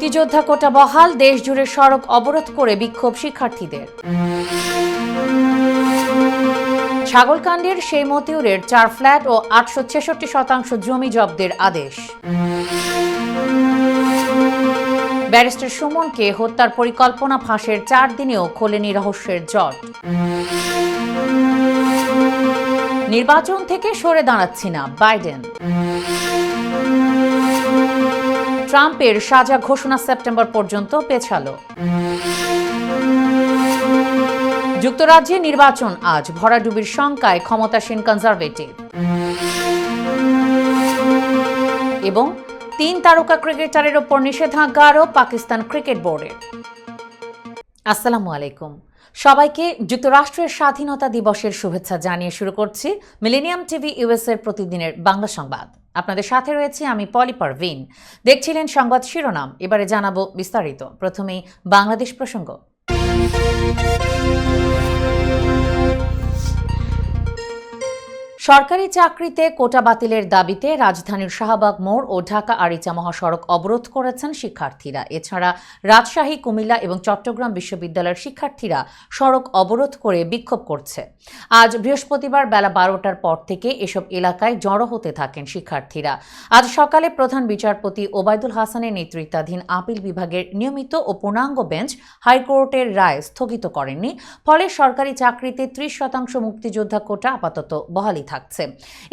মুক্তিযোদ্ধা কোটা বহাল দেশ জুড়ে সড়ক অবরোধ করে বিক্ষোভ শিক্ষার্থীদের। ছাগলকাণ্ডের সেই মতিউরের চার ফ্ল্যাট ও আটশো ছেষট্টি শতাংশ জমি জব্দের আদেশ। ব্যারিস্টার সুমনকে হত্যার পরিকল্পনা ফাঁসের চার দিনেও খোলেনি রহস্যের জট। নির্বাচন থেকে সরে দাঁড়াচ্ছি না, বাইডেন। ট্রাম্পের সাজা ঘোষণা সেপ্টেম্বর পর্যন্ত পেছালো। যুক্তরাজ্যে নির্বাচন আজ, ভরাডুবির শঙ্কায় ক্ষমতাসীন কনজারভেটিভ। এবং তিন তারকা ক্রিকেটারের ওপর নিষেধাজ্ঞা আরও পাকিস্তান ক্রিকেট বোর্ডের আসসালামু আলাইকুম। সবাইকে যুক্তরাষ্ট্রের স্বাধীনতা দিবসের শুভেচ্ছা জানিয়ে শুরু করছি মিলেনিয়াম টিভি ইউএস এর প্রতিদিনের বাংলা সংবাদ। আপনাদের সাথে রয়েছে আমি পলি পারভিন। দেখছিলেন সংবাদ শিরোনাম, এবারে জানাব বিস্তারিত। প্রথমেই বাংলাদেশ প্রসঙ্গ। সরকারি চাকরিতে কোটা বাতিলের দাবিতে রাজধানীর শাহবাগ মোড় ও ঢাকা আরিচা মহাসড়ক অবরোধ করেছেন শিক্ষার্থীরা। এছাড়া রাজশাহী, কুমিল্লা এবং চট্টগ্রাম বিশ্ববিদ্যালয়ের শিক্ষার্থীরা সড়ক অবরোধ করে বিক্ষোভ করছে। আজ বৃহস্পতিবার বেলা বারোটার পর থেকে এসব এলাকায় জড়ো হতে থাকেন শিক্ষার্থীরা। আজ সকালে প্রধান বিচারপতি ওবায়দুল হাসানের নেতৃত্বাধীন আপিল বিভাগের নিয়মিত ও পূর্ণাঙ্গ বেঞ্চ হাইকোর্টের রায় স্থগিত করেননি। ফলে সরকারি চাকরিতে ত্রিশ শতাংশ মুক্তিযোদ্ধা কোটা আপাতত বহালি থাকছে।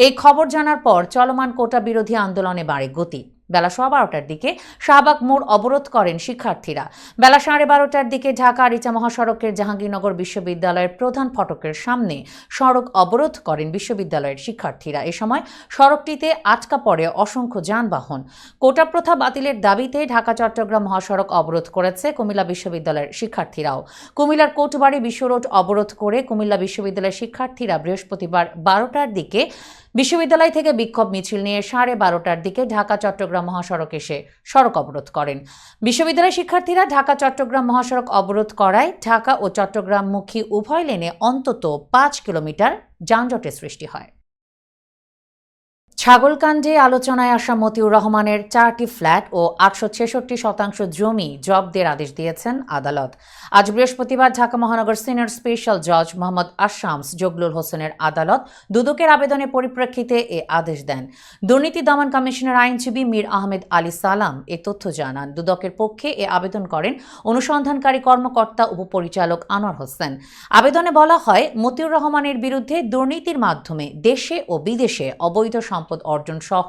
এই খবর জানার পর চলমান কোটা বিরোধী আন্দোলনে বাড়ে গতি। বেলা সোয়া বারোটার দিকে শাহবাগ মোড় অবরোধ করেন শিক্ষার্থীরা। বেলা সাড়ে বারোটার দিকে ঢাকা আরিচা মহাসড়কের জাহাঙ্গীরনগর বিশ্ববিদ্যালয়ের প্রধান ফটকের সামনে সড়ক অবরোধ করেন বিশ্ববিদ্যালয়ের শিক্ষার্থীরা। এ সময় সড়কটিতে আটকা পড়ে অসংখ্য যানবাহন। কোটা প্রথা বাতিলের দাবিতে ঢাকা, চট্টগ্রাম মহাসড়ক অবরোধ করেছে কুমিল্লা বিশ্ববিদ্যালয়ের শিক্ষার্থীরাও। কুমিল্লার কোটবাড়ি বিশ্ব রোড অবরোধ করে কুমিল্লা বিশ্ববিদ্যালয়ের শিক্ষার্থীরা বৃহস্পতিবার বারোটার দিকে বিশ্ববিদ্যালয় থেকে বিক্ষোভ মিছিল নিয়ে সাড়ে বারোটার দিকে ঢাকা, চট্টগ্রাম মহাসড়ক এসে সড়ক অবরোধ করেন। বিশ্ববিদ্যালয় শিক্ষার্থীরা ঢাকা, চট্টগ্রাম মহাসড়ক অবরোধ করায় ঢাকা ও চট্টগ্রামমুখী উভয় লেনে অন্তত পাঁচ কিলোমিটার যানজটের সৃষ্টি হয়। ছাগলকাণ্ডে আলোচনায় আসা মতিউর রহমানের চারটি ফ্ল্যাট ও আটশো ছেষট্টি শতাংশ জমি জব্দের আদেশ দিয়েছেন আদালত। আজ বৃহস্পতিবার ঢাকা মহানগর সিনিয়র স্পেশাল জজ মোহাম্মদ আশামস জগলুল হোসেনের আদালত দুদকের আবেদনের পরিপ্রেক্ষিতে এ আদেশ দেন। দুর্নীতি দমন কমিশনের আইনজীবী মীর আহমেদ আলী সালাম এ তথ্য জানান। দুদকের পক্ষে এ আবেদন করেন অনুসন্ধানকারী কর্মকর্তা উপপরিচালক আনোয়ার হোসেন। আবেদনে বলা হয়, মতিউর রহমানের বিরুদ্ধে দুর্নীতির মাধ্যমে দেশে ও বিদেশে অবৈধ সম্পদ অর্জন সহ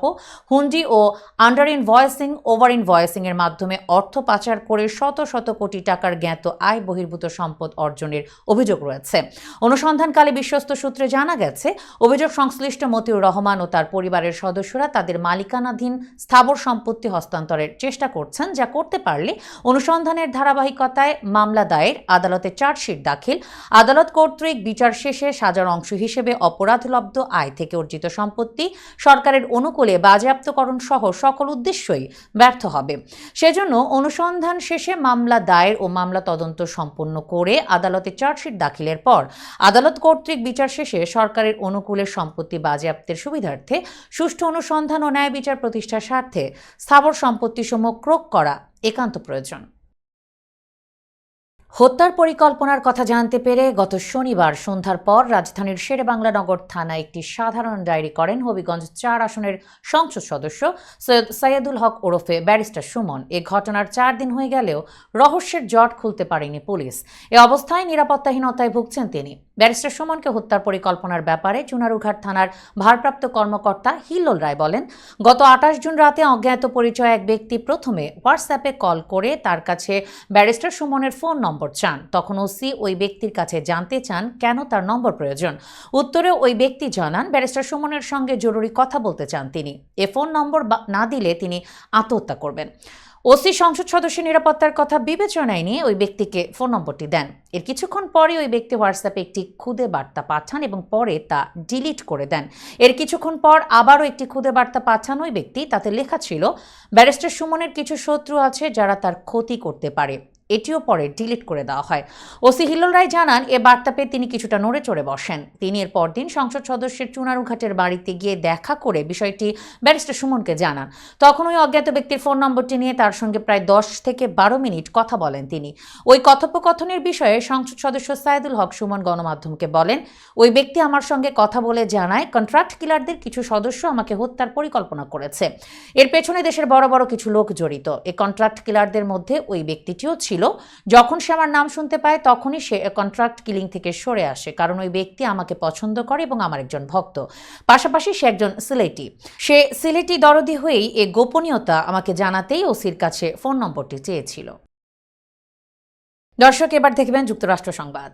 হুন্ডি ও আন্ডার ইনভয়েসিং ওভার ইনভয়েসিং এর মাধ্যমে অর্থ পাচার করে শত শত কোটি টাকার জ্ঞাত আয় বহির্ভূত সম্পদ অর্জনের অভিযোগ রয়েছে। অনুসন্ধানকালে বিশ্বস্ত সূত্রে জানা গেছে, অভিযোগ সংশ্লিষ্ট মতিউর রহমান ও তার পরিবারের সদস্যরা তাদের মালিকানাধীন স্থাবর সম্পত্তি হস্তান্তরের চেষ্টা করছেন, যা করতে পারলে অনুসন্ধানের ধারাবাহিকতায় মামলা দায়ের, আদালতে চার্জশিট দাখিল, আদালত কর্তৃক বিচার শেষে সাজার অংশ হিসেবে অপরাধলব্ধ আয় থেকে অর্জিত সম্পত্তি সরকারের অনুকূলে বাজেয়াপ্তকরণ সহ সকল উদ্দেশ্যই ব্যর্থ হবে। সেজন্য অনুসন্ধান শেষে মামলা দায়ের ও মামলা তদন্ত সম্পন্ন করে আদালতে চার্জশিট দাখিলের পর আদালত কর্তৃক বিচার শেষে সরকারের অনুকূলে সম্পত্তি বাজেয়াপ্তের সুবিধার্থে সুষ্ঠু অনুসন্ধান ও ন্যায় বিচার প্রতিষ্ঠার স্বার্থে স্থাবর সম্পত্তিসমূহ ক্রোক করা একান্ত প্রয়োজন। হত্যার পরিকল্পনার কথা জানতে পেরে গত শনিবার সন্ধ্যার পর রাজধানীর শেরেবাংলানগর থানায় একটি সাধারণ ডায়েরি করেন হবিগঞ্জ চার আসনের সংসদ সদস্য সৈয়দ সৈয়দুল হক ওরফে ব্যারিস্টার সুমন। এ ঘটনার চার দিন হয়ে গেলেও রহস্যের জট খুলতে পারেনি পুলিশ। এ অবস্থায় নিরাপত্তাহীনতায় ভুগছেন তিনি। ব্যারিস্টার সুমনকে হত্যার পরিকল্পনার ব্যাপারে চুনারুঘাট থানার ভারপ্রাপ্ত কর্মকর্তা হিল্লোল রায় বলেন, গত আঠাশ জুন রাতে অজ্ঞাত পরিচয় এক ব্যক্তি প্রথমে হোয়াটসঅ্যাপে কল করে তার কাছে ব্যারিস্টার সুমনের ফোন নম্বর চান। তখন ওসি ওই ব্যক্তির কাছে জানতে চান কেন তার নম্বর প্রয়োজন। উত্তরে ওই ব্যক্তি জানান, ব্যারিস্টার সুমনের সঙ্গে জরুরি কথা বলতে চান তিনি। এ ফোন নম্বর না দিলে তিনি আত্মহত্যা করবেন। ওসি সংসদ সদস্য নিরাপত্তার কথা বিবেচনায় নিয়ে ওই ব্যক্তিকে ফোন নম্বরটি দেন। এর কিছুক্ষণ পরে ওই ব্যক্তি হোয়াটসঅ্যাপে একটি খুদে বার্তা পাঠান এবং পরে তা ডিলিট করে দেন। এর কিছুক্ষণ পর আবারও একটি খুদে বার্তা পাঠান ওই ব্যক্তি। তাতে লেখা ছিল, ব্যারিস্টার সুমনের কিছু শত্রু আছে যারা তার ক্ষতি করতে পারে। এটিও পরে ডিলিট করে দেওয়া হয়। ওসি হিল্লোল রায় জানান, এ বার্তা পেয়ে তিনি কিছুটা নড়ে চড়ে বসেন। তিনি এর পরদিন সংসদ সদস্যের চুনারুঘাটের বাড়িতে গিয়ে দেখা করে বিষয়টি ব্যারিস্টার সুমনকে জানান। তখন ওই অজ্ঞাত ব্যক্তির ফোন নম্বরটি নিয়ে তার সঙ্গে প্রায় দশ থেকে বারো মিনিট কথা বলেন তিনি। ওই কথোপকথনের বিষয়ে সংসদ সদস্য সাইদুল হক সুমন গণমাধ্যমকে বলেন, ওই ব্যক্তি আমার সঙ্গে কথা বলে জানায় কন্ট্রাক্ট কিলারদের কিছু সদস্য আমাকে হত্যার পরিকল্পনা করেছে। এর পেছনে দেশের বড় বড় কিছু লোক জড়িত। এই কন্ট্রাক্ট কিলারদের মধ্যে ওই ব্যক্তিটিও ছিল। যখন সে আমার নাম শুনতে পায়, তখনই সে কন্ট্রাক্ট কিলিং থেকে সরে আসে, কারণ ওই ব্যক্তি আমাকে পছন্দ করে এবং আমার একজন ভক্ত। পাশাপাশি সে একজন সিলেটি। সে সিলেটি দরদি হয়েই এ গোপনীয়তা আমাকে জানাতেই ওসির কাছে ফোন নম্বরটি চেয়েছিল। দর্শক, এবার দেখবেন যুক্তরাষ্ট্র সংবাদ।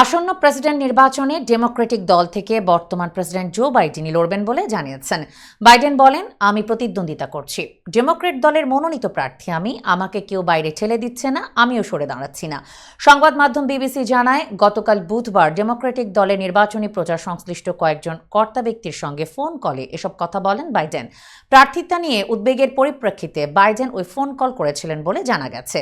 আসন্ন প্রেসিডেন্ট নির্বাচনে ডেমোক্রেটিক দল থেকে বর্তমান প্রেসিডেন্ট জো বাইডেনই লড়বেন বলে জানিয়েছেন। বাইডেন বলেন, আমি প্রতিদ্বন্দ্বিতা করছি। ডেমোক্রেট দলের মনোনীত প্রার্থী আমি। আমাকে কেউ বাইরে ঠেলে দিচ্ছে না, আমিও সরে দাঁড়াচ্ছি না। সংবাদ মাধ্যম বিবিসি জানায়, গতকাল বুধবার ডেমোক্রেটিক দলের নির্বাচনী প্রচার সংশ্লিষ্ট কয়েকজন কর্তা ব্যক্তির সঙ্গে ফোন কলে এসব কথা বলেন বাইডেন। প্রার্থিতা নিয়ে উদ্বেগের পরিপ্রেক্ষিতে বাইডেন ওই ফোন কল করেছিলেন বলে জানা গেছে।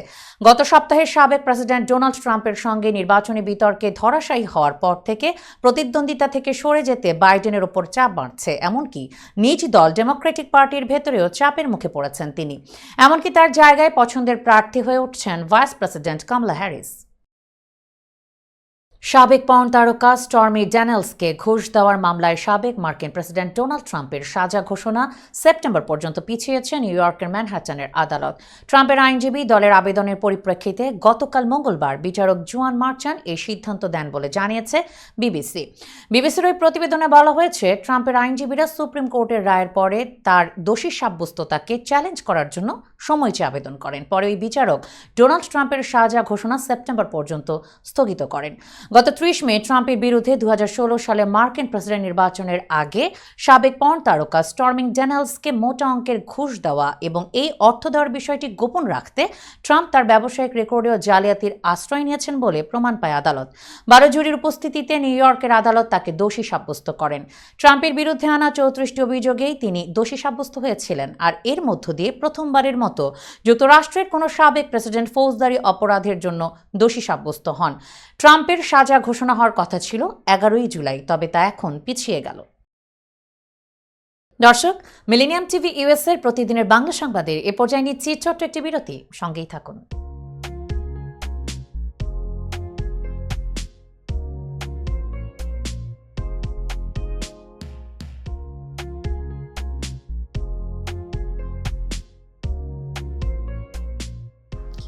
গত সপ্তাহে সাবেক প্রেসিডেন্ট ডোনাল্ড ট্রাম্পের সঙ্গে নির্বাচনী বিতর্কে ধরাশায়ী হওয়ার পর থেকে প্রতিদ্বন্দ্বিতা থেকে সরে যেতে বাইডেনের ওপর চাপ বাড়ছে। এমনকি নিজ দল ডেমোক্রেটিক পার্টির ভেতরেও চাপের মুখে পড়েছেন তিনি। এমনকি তার জায়গায় পছন্দের প্রার্থী হয়ে উঠছেন ভাইস প্রেসিডেন্ট কমলা হ্যারিস। সাবেক পর্ন তারকা স্টর্মি ড্যানেলসকে ঘুষ দেওয়ার মামলায় সাবেক মার্কিন প্রেসিডেন্ট ডোনাল্ড ট্রাম্পের সাজা ঘোষণা সেপ্টেম্বর পর্যন্ত পিছিয়েছে নিউ ইয়র্কের ম্যানহাটনের আদালত। ট্রাম্পের আইনজীবী দলের আবেদনের পরিপ্রেক্ষিতে গতকাল মঙ্গলবার বিচারক জুয়ান মার্চান এই সিদ্ধান্ত দেন বলে জানিয়েছে বিবিসি। বিবিসির ওই প্রতিবেদনে বলা হয়েছে, ট্রাম্পের আইনজীবীরা সুপ্রিম কোর্টের রায়ের পরে তার দোষী সাব্যস্ততাকে চ্যালেঞ্জ করার জন্য সময় চেয়ে আবেদন করেন। পরে ওই বিচারক ডোনাল্ড ট্রাম্পের সাজা ঘোষণা সেপ্টেম্বর পর্যন্ত স্থগিত করেন। গত ত্রিশ মে ট্রাম্পের বিরুদ্ধে দু হাজার ষোলো সালে মার্কিন প্রেসিডেন্ট নির্বাচনের আগে সাবেক পর্ন তারকা স্টর্মিং ড্যানেলসকে মোটা অঙ্কের ঘুষ দেওয়া এবং এই অর্থ দেওয়ার বিষয়টি গোপন রাখতে ট্রাম্প তার ব্যবসায়িক রেকর্ডেও জালিয়াতির আশ্রয় নিয়েছেন বলে প্রমাণ পায় আদালত। বারো জুরির উপস্থিতিতে নিউ ইয়র্কের আদালত তাকে দোষী সাব্যস্ত করেন। ট্রাম্পের বিরুদ্ধে আনা চৌত্রিশটি অভিযোগেই তিনি দোষী সাব্যস্ত হয়েছিলেন। আর এর মধ্য দিয়ে প্রথমবারের মতো যুক্তরাষ্ট্রের কোনো সাবেক প্রেসিডেন্ট ফৌজদারি অপরাধের জন্য দোষী সাব্যস্ত হন। ট্রাম্পের সাজা ঘোষণা হওয়ার কথা ছিল এগারোই জুলাই, তবে তা এখন পিছিয়ে গেল। দর্শক, মিলেনিয়াম টিভি ইউএস এর প্রতিদিনের বাংলা সংবাদের এ পর্যায়ে নিচ্ছি ছোট্ট একটি বিরতি। সঙ্গেই থাকুন।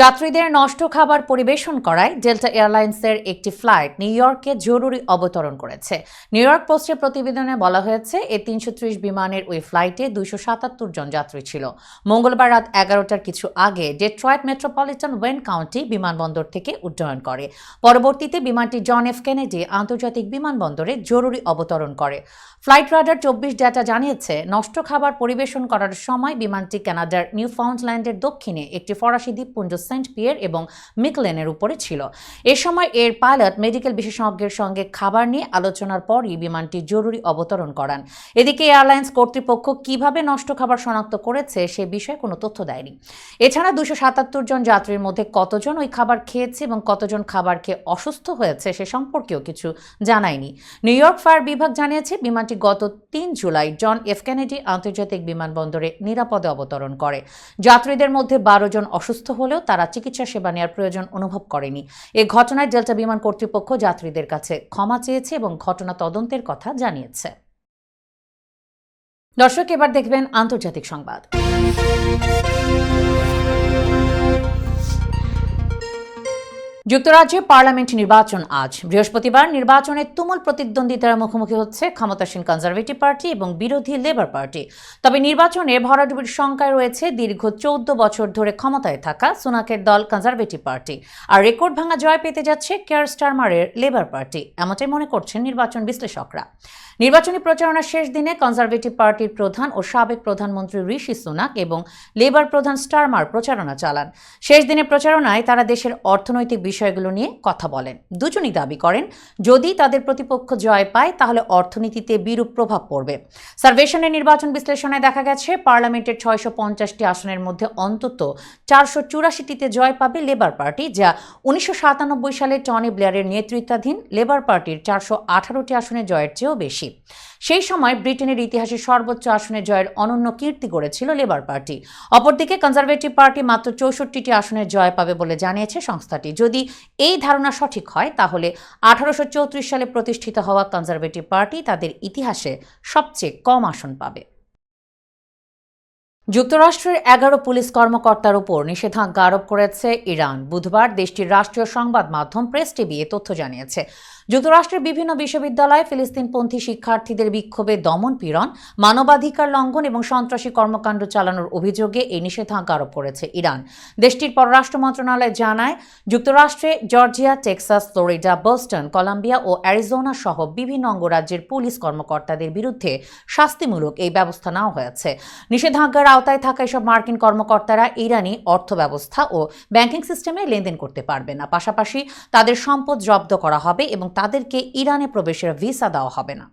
যাত্রীদের নষ্ট খাবার পরিবেশন করায় ডেল্টা এয়ারলাইন্সের একটি ফ্লাইট নিউ ইয়র্কে জরুরি অবতরণ করেছে। নিউ ইয়র্ক পোস্টের প্রতিবেদনে বলা হয়েছে, এ তিনশো ত্রিশ বিমানের ওই ফ্লাইটে দুইশো সাতাত্তর জন যাত্রী ছিল। মঙ্গলবার রাত এগারোটার কিছু আগে ডেট্রয়েট মেট্রোপলিটন ওয়েন কাউন্টি বিমানবন্দর থেকে উড্ডয়ন করে। পরবর্তীতে বিমানটি জন এফ কেনেডি আন্তর্জাতিক বিমানবন্দরে জরুরি অবতরণ করে। ফ্লাইট রাডার চব্বিশ ডেটা জানিয়েছে, নষ্ট খাবার পরিবেশন করার সময় বিমানটি কানাডার নিউ ফাউন্ডল্যান্ডের দক্ষিণে একটি ফরাসি দ্বীপপুঞ্জ সেন্ট পিয়ার এবং মিকলেনের উপরে ছিল। এ সময় এর পাইলট মেডিকেল বিশেষজ্ঞের সঙ্গে খাবার নিয়ে আলোচনার পরই বিমানটি জরুরি অবতরণ করান। এদিকে এয়ারলাইন্স কর্তৃপক্ষ কীভাবে নষ্ট খাবার শনাক্ত করেছে সে বিষয়ে কোনো তথ্য দেয়নি। এছাড়া দুশো সাতাত্তর জন যাত্রীর মধ্যে কতজন ওই খাবার খেয়েছে এবং কতজন খাবার খেয়ে অসুস্থ হয়েছে সে সম্পর্কেও কিছু জানায়নি। নিউ ইয়র্ক ফায়ার বিভাগ জানিয়েছে, বিমানটি গত তিন জুলাই জন এফ কেনেডি আন্তর্জাতিক বিমানবন্দরে নিরাপদে অবতরণ করে। যাত্রীদের মধ্যে বারো জন অসুস্থ হলেও তারা চিকিৎসা সেবা নেওয়ার প্রয়োজন অনুভব করেনি। এ ঘটনায় ডেল্টা বিমান কর্তৃপক্ষ যাত্রীদের কাছে ক্ষমা চেয়েছে এবং ঘটনা তদন্তের কথা জানিয়েছে। দর্শক, এবার দেখবেন আন্তর্জাতিক সংবাদ। যুক্তরাজ্যে পার্লামেন্ট নির্বাচন আজ। বৃহস্পতিবার নির্বাচনে তুমুল প্রতিদ্বন্দ্বিতার মুখোমুখি হচ্ছে ক্ষমতাসীন কনজারভেটিভ পার্টি এবং বিরোধী লেবার পার্টি তবে নির্বাচনে ভরাডুবির শঙ্কায় রয়েছে দীর্ঘ চৌদ্দ বছর ধরে ক্ষমতায় থাকা সোনাকের দল কনজারভেটিভ পার্টি আর রেকর্ড ভাঙা জয় পেতে যাচ্ছে কেয়ার স্টারমারের লেবার পার্টি এমনটাই মনে করছেন নির্বাচন বিশ্লেষকরা। নির্বাচনী প্রচারণার শেষ দিনে কনজারভেটিভ পার্টির প্রধান ও সাবেক প্রধানমন্ত্রী ঋষি সুনাক এবং লেবার প্রধান স্টারমার প্রচারণা চালান। শেষ দিনে প্রচারণায় তারা দেশের অর্থনৈতিক বিষয়গুলো নিয়ে কথা বলেন। দুজনই দাবি করেন, যদি তাদের প্রতিপক্ষ জয় পায়, তাহলে অর্থনীতিতে বিরূপ প্রভাব পড়বে। সার্ভেশনের নির্বাচন বিশ্লেষণে দেখা গেছে, পার্লামেন্টের ছয়শো পঞ্চাশটি আসনের মধ্যে অন্তত চারশো চুরাশিটিতে জয় পাবে লেবার পার্টি, যা উনিশশো সাতানব্বই সালে টনি ব্লেয়ারের নেতৃত্বাধীন লেবার পার্টির চারশো আঠারোটি আসনে জয়ের চেয়েও বেশি। সেই সময় ব্রিটেনের ইতিহাসে সর্বোচ্চ আসনে জয়ের অনন্য কীর্তি গড়েছিল লেবার পার্টি। অপরদিকে কনজারভেটিভ পার্টি মাত্র চৌষট্টিটি আসনে জয় পাবে বলে জানিয়েছে সংস্থাটি। যদি এই ধারণা সঠিক হয়, তাহলে আঠারোশো চৌত্রিশ সালে প্রতিষ্ঠিত হওয়া কনজারভেটিভ পার্টি তাদের ইতিহাসে সবচেয়ে কম আসন পাবে। যুক্তরাষ্ট্রের এগারো পুলিশ কর্মকর্তার উপর নিষেধাজ্ঞা আরোপ করেছে ইরান। বুধবার দেশটির রাষ্ট্রীয় সংবাদ মাধ্যম প্রেস টিভি এ তথ্য জানিয়েছে। যুক্তরাষ্ট্রের বিভিন্ন বিশ্ববিদ্যালয়ে ফিলিস্তিনপন্থী শিক্ষার্থীদের বিক্ষোভে দমন পীড়ন, মানবাধিকার লঙ্ঘন এবং সন্ত্রাসী কর্মকাণ্ড চালানোর অভিযোগে এই নিষেধাজ্ঞা আরোপ করেছে ইরান। দেশটির পররাষ্ট্র মন্ত্রণালয় জানায়, যুক্তরাষ্ট্রে, Georgia, Texas, Florida, Boston, Columbia ও অ্যারিজোনা সহ বিভিন্ন অঙ্গরাজ্যের পুলিশ কর্মকর্তাদের বিরুদ্ধে শাস্তিমূলক এই ব্যবস্থা নেওয়া হয়েছে। নিষেধাজ্ঞার আওতায় থাকা এসব মার্কিন কর্মকর্তারা ইরানি অর্থ ব্যবস্থা ও ব্যাংকিং সিস্টেমে লেনদেন করতে পারবে না। পাশাপাশি তাদের সম্পদ জব্দ করা হবে এবং তাদেরকে ইরানে প্রবেশের ভিসা দেওয়া হবে না।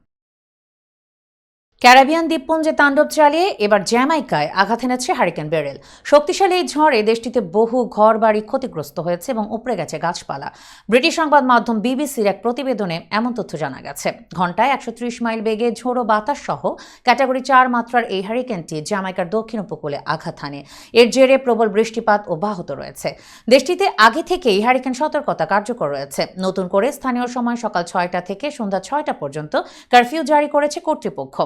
ক্যারাবিয়ান দ্বীপপুঞ্জে তাণ্ডব চালিয়ে এবার জ্যামাইকায় আঘাত এনেছে হারিকেন বেরেল। শক্তিশালী এই ঝড়ে দেশটিতে বহু ঘর বাড়ি ক্ষতিগ্রস্ত হয়েছে এবং উপড়ে গেছে গাছপালা। ব্রিটিশ সংবাদ মাধ্যম বিবিসির এক প্রতিবেদনে এমন তথ্য জানা গেছে। ঘন্টায় একশো ত্রিশ মাইল বেগে ঝোড়ো বাতাস সহ ক্যাটাগরি চার মাত্রার এই হারিকেনটি জ্যামাইকার দক্ষিণ উপকূলে আঘাত হানে। এর জেরে প্রবল বৃষ্টিপাত অব্যাহত রয়েছে। দেশটিতে আগে থেকেই হারিকেন সতর্কতা কার্যকর রয়েছে। নতুন করে স্থানীয় সময় সকাল ছয়টা থেকে সন্ধ্যা ছয়টা পর্যন্ত কারফিউ জারি করেছে কর্তৃপক্ষ।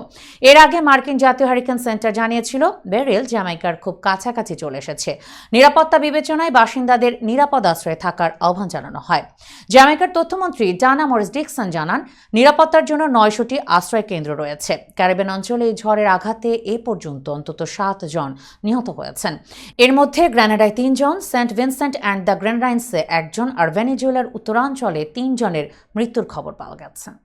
এর আগে মার্কিন জাতীয় হারিকেন সেন্টার জানিয়েছিল বেরিল জ্যামাইকার খুব কাছাকাছি চলে এসেছে। নিরাপত্তা বিবেচনায় বাসিন্দাদের নিরাপদ আশ্রয়ে থাকার আহ্বান জানানো হয়। জ্যামাইকার তথ্যমন্ত্রী ডানা মরিস ডিকসন জানান, নিরাপত্তার জন্য নয়শোটি আশ্রয় কেন্দ্র রয়েছে। ক্যারিবিয়ান অঞ্চলে এই ঝড়ের আঘাতে এ পর্যন্ত অন্তত সাত জন নিহত হয়েছেন। এর মধ্যে গ্রেনাডায় তিনজন, সেন্ট ভিনসেন্ট অ্যান্ড দ্য গ্রেনরাইন্সে একজন আর ভেনিজুয়েলার উত্তরাঞ্চলে তিনজনের মৃত্যুর খবর পাওয়া গেছে।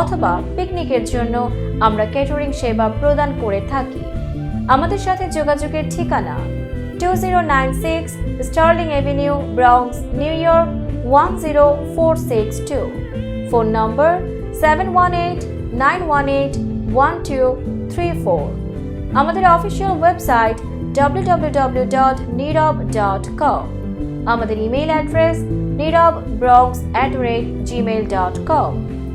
অথবা পিকনিকের জন্য আমরা ক্যাটারিং সেবা প্রদান করে থাকি। আমাদের সাথে যোগাযোগের ঠিকানা two zero nine six sterling avenue Bronx new York one zero four six two phone number seven one eight nine one eight one two three four আমাদের অফিসিয়াল ওয়েবসাইট www.nirab.com আমাদের email address Nirab blogs at rate Gmail dot com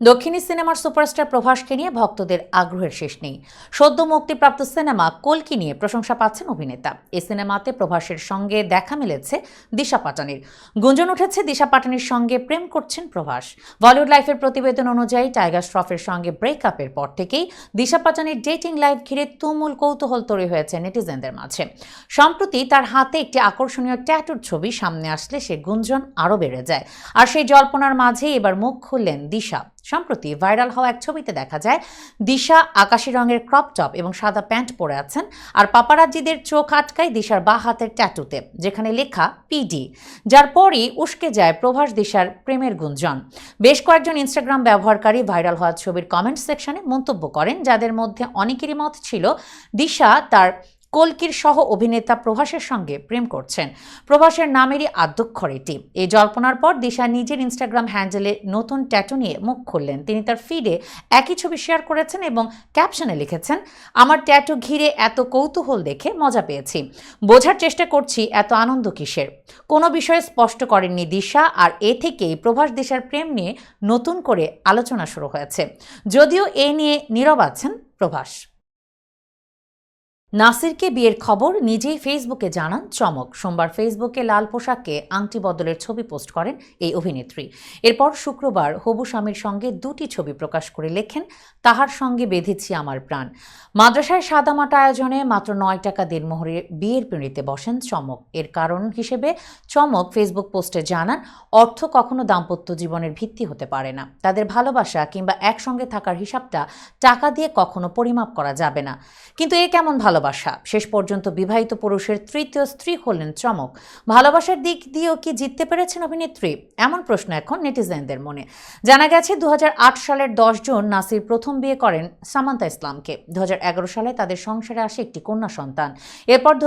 দক্ষিণী সিনেমার superstar প্রভাসকে নিয়ে ভক্তদের আগ্রহের শেষ নেই। সদ্য মুক্তিপ্রাপ্ত সিনেমা কলকি নিয়ে প্রশংসা পাচ্ছেন অভিনেতা। এই সিনেমাতে প্রভাসের সঙ্গে দেখা মিলেছে দিশা পাটানির। গুঞ্জন উঠেছে দিশা পাটানির সঙ্গে প্রেম করছেন প্রভাস। বলিউড লাইফের প্রতিবেদন অনুযায়ী টাইগার শ্রফের সঙ্গে ব্রেকআপের পর থেকেই দিশা পাটানির ডেটিং লাইফ ঘিরে তুমুল কৌতূহল তৈরি হয়েছে নেটিজেনদের মাঝে। সম্প্রতি তার হাতে একটি আকর্ষণীয় ট্যাটুর ছবি সামনে আসলে সে গুঞ্জন আরও বেড়ে যায়। আর সেই জল্পনার মাঝেই এবার মুখ খুললেন দিশা। সম্প্রতি ভাইরাল হওয়া এক ছবিতে দেখা যায়, দিশা আকাশি রঙের ক্রপ টপ এবং সাদা প্যান্ট পরে আছেন আর পাপারাজ্জিদের চোখ আটকায় দিশার বা হাতের ট্যাটুতে, যেখানে লেখা পিডি। যার পরই উস্কে যায় প্রভাস দিশার প্রেমের গুঞ্জন। বেশ কয়েকজন ইনস্টাগ্রাম ব্যবহারকারী ভাইরাল হওয়া ছবির কমেন্ট সেকশনে মন্তব্য করেন, যাদের মধ্যে অনেকেরই মত ছিল দিশা তার কলকির সহ অভিনেতা প্রভাসের সঙ্গে প্রেম করছেন। প্রভাসের নামেরই আদ্যক্ষর এটি। এই জল্পনার পর দিশা নিজের ইনস্টাগ্রাম হ্যান্ডেলে নতুন ট্যাটু নিয়ে মুখ খুললেন। তিনি তার ফিডে একই ছবি শেয়ার করেছেন এবং ক্যাপশনে লিখেছেন, আমার ট্যাটু ঘিরে এত কৌতূহল দেখে মজা পেয়েছি। বোঝার চেষ্টা করছি এত আনন্দ কিসের? কোনো বিষয়ে স্পষ্ট করেননি দিশা আর এ থেকেই প্রভাস দিশার প্রেম নিয়ে নতুন করে আলোচনা শুরু হয়েছে। যদিও এ নিয়ে নীরব আছেন প্রভাস। নাসিরকে বিয়ের খবর নিজেই ফেসবুকে জানান চমক। সোমবার ফেসবুকে লাল পোশাকে আংটি বদলের ছবি পোস্ট করেন এই অভিনেত্রী। এরপর শুক্রবার হবু স্বামীর সঙ্গে দুটি ছবি প্রকাশ করে লেখেন, তাহার সঙ্গে বেঁধেছি আমার প্রাণ। মাদ্রাসায় সাদামাটা আয়োজনে মাত্র নয় টাকা দেড়মোহরে বিয়ের পিঁড়িতে বসেন চমক। এর কারণ হিসেবে চমক ফেসবুক পোস্টে জানান, অর্থ কখনো দাম্পত্য জীবনের ভিত্তি হতে পারে না। তাদের ভালোবাসা কিংবা একসঙ্গে থাকার হিসাবটা টাকা দিয়ে কখনো পরিমাপ করা যাবে না। কিন্তু এ কেমন ভালোবাসা। শেষ পর্যন্ত বিবাহিত পুরুষের তৃতীয় স্ত্রী হলেন চমক। ভালোবাসার দিক দিয়েও কি জিততে পেরেছেন অভিনেত্রী? এমন প্রশ্ন এখন নেটিজেনদের মনে। জানা গেছে দু সালের দশ জুন নাসির প্রথম বিয়ে করেন সামান্তা ইসলামকে। দু সালে তাদের সংসারে আসে একটি কন্যা সন্তান। এরপর দু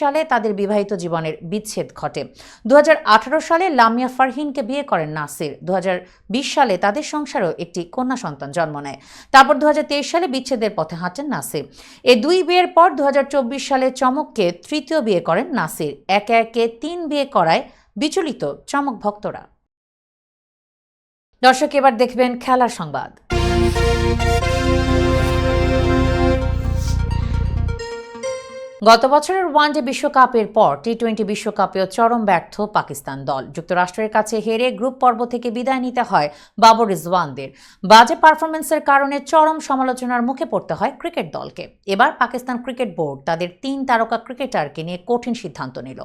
সালে তাদের বিবাহিত জীবনের বিচ্ছেদ ঘটে। দু হাজার আঠারো সালে লামিয়া ফারহিনকে বিয়ে করেন নাসির। দু হাজার বিশ সালে তাদের সংসারেও একটি কন্যা সন্তান জন্ম নেয়। তারপর দু হাজার তেইশ সালে বিচ্ছেদের পথে হাঁটেন নাসির। এই দুই বিয়ের পর দু হাজার চব্বিশ সালে চমককে তৃতীয় বিয়ে করেন নাসির। একে একে তিন বিয়ে করায় বিচলিত চমক ভক্তরা। দর্শক, এবার দেখবেন খেলা সংবাদ। গত বছরের ওয়ানডে বিশ্বকাপের পর টি টোয়েন্টি বিশ্বকাপেও চরম ব্যর্থ পাকিস্তান দল। যুক্তরাষ্ট্রের কাছে হেরে গ্রুপ পর্ব থেকে বিদায় নিতে হয় বাবর রিজওয়ানদের। বাজে পারফরমেন্সের কারণে চরম সমালোচনার মুখে পড়তে হয় ক্রিকেট দলকে। এবার পাকিস্তান ক্রিকেট বোর্ড তাদের তিন তারকা ক্রিকেটারকে নিয়ে কঠিন সিদ্ধান্ত নিল।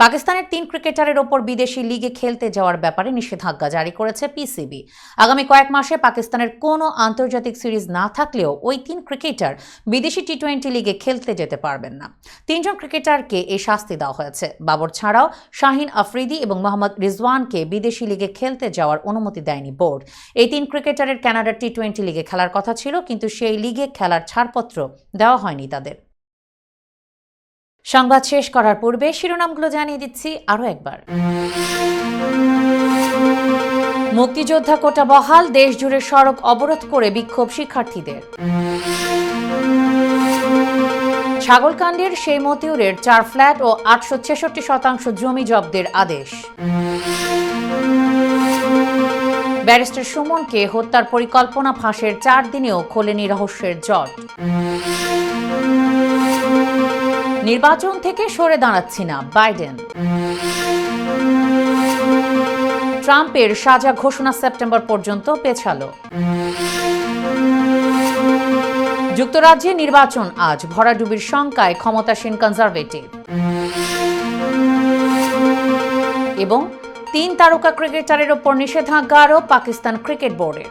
পাকিস্তানের তিন ক্রিকেটারের ওপর বিদেশি লিগে খেলতে যাওয়ার ব্যাপারে নিষেধাজ্ঞা জারি করেছে পিসিবি আগামী কয়েক মাসে পাকিস্তানের কোনো আন্তর্জাতিক সিরিজ না থাকলেও ওই তিন ক্রিকেটার বিদেশি টি টোয়েন্টি লিগে খেলতে যেতে পারবেন না। তিনজন ক্রিকেটারকে এই শাস্তি দেওয়া হয়েছে। বাবর ছাড়াও শাহিন আফ্রিদি এবং মোহাম্মদ রিজওয়ানকে বিদেশি লিগে খেলতে যাওয়ার অনুমতি দেয়নি বোর্ড। এই তিন ক্রিকেটারের কানাডার টি টোয়েন্টি লিগে খেলার কথা ছিল, কিন্তু সেই লিগে খেলার ছাড়পত্র দেওয়া হয়নি তাদের। সংবাদ শেষ করার পূর্বে শিরোনামগুলো জানিয়ে দিচ্ছি আরও একবার। মুক্তিযোদ্ধা কোটা বহাল দেশ জুড়ে সড়ক অবরোধ করে বিক্ষোভ শিক্ষার্থীদের। ছাগলকাণ্ডের সেই মতিউরের চার ফ্ল্যাট ও আটশো ছেষট্টি শতাংশ জমি জব্দের আদেশ। ব্যারিস্টার সুমনকে হত্যার পরিকল্পনা ফাঁসের চার দিনেও খোলেনি রহস্যের জট। নির্বাচন থেকে সরে দাঁড়াচ্ছি না বাইডেন। ট্রাম্পের সাজা ঘোষণা সেপ্টেম্বর পর্যন্ত পেছালো। যুক্তরাজ্যে নির্বাচন আজ। ভরাডুবির শঙ্কায় ক্ষমতাসীন কনজারভেটিভ। এবং তিন তারকা ক্রিকেটারের ওপর নিষেধাজ্ঞা আরও পাকিস্তান ক্রিকেট বোর্ডের।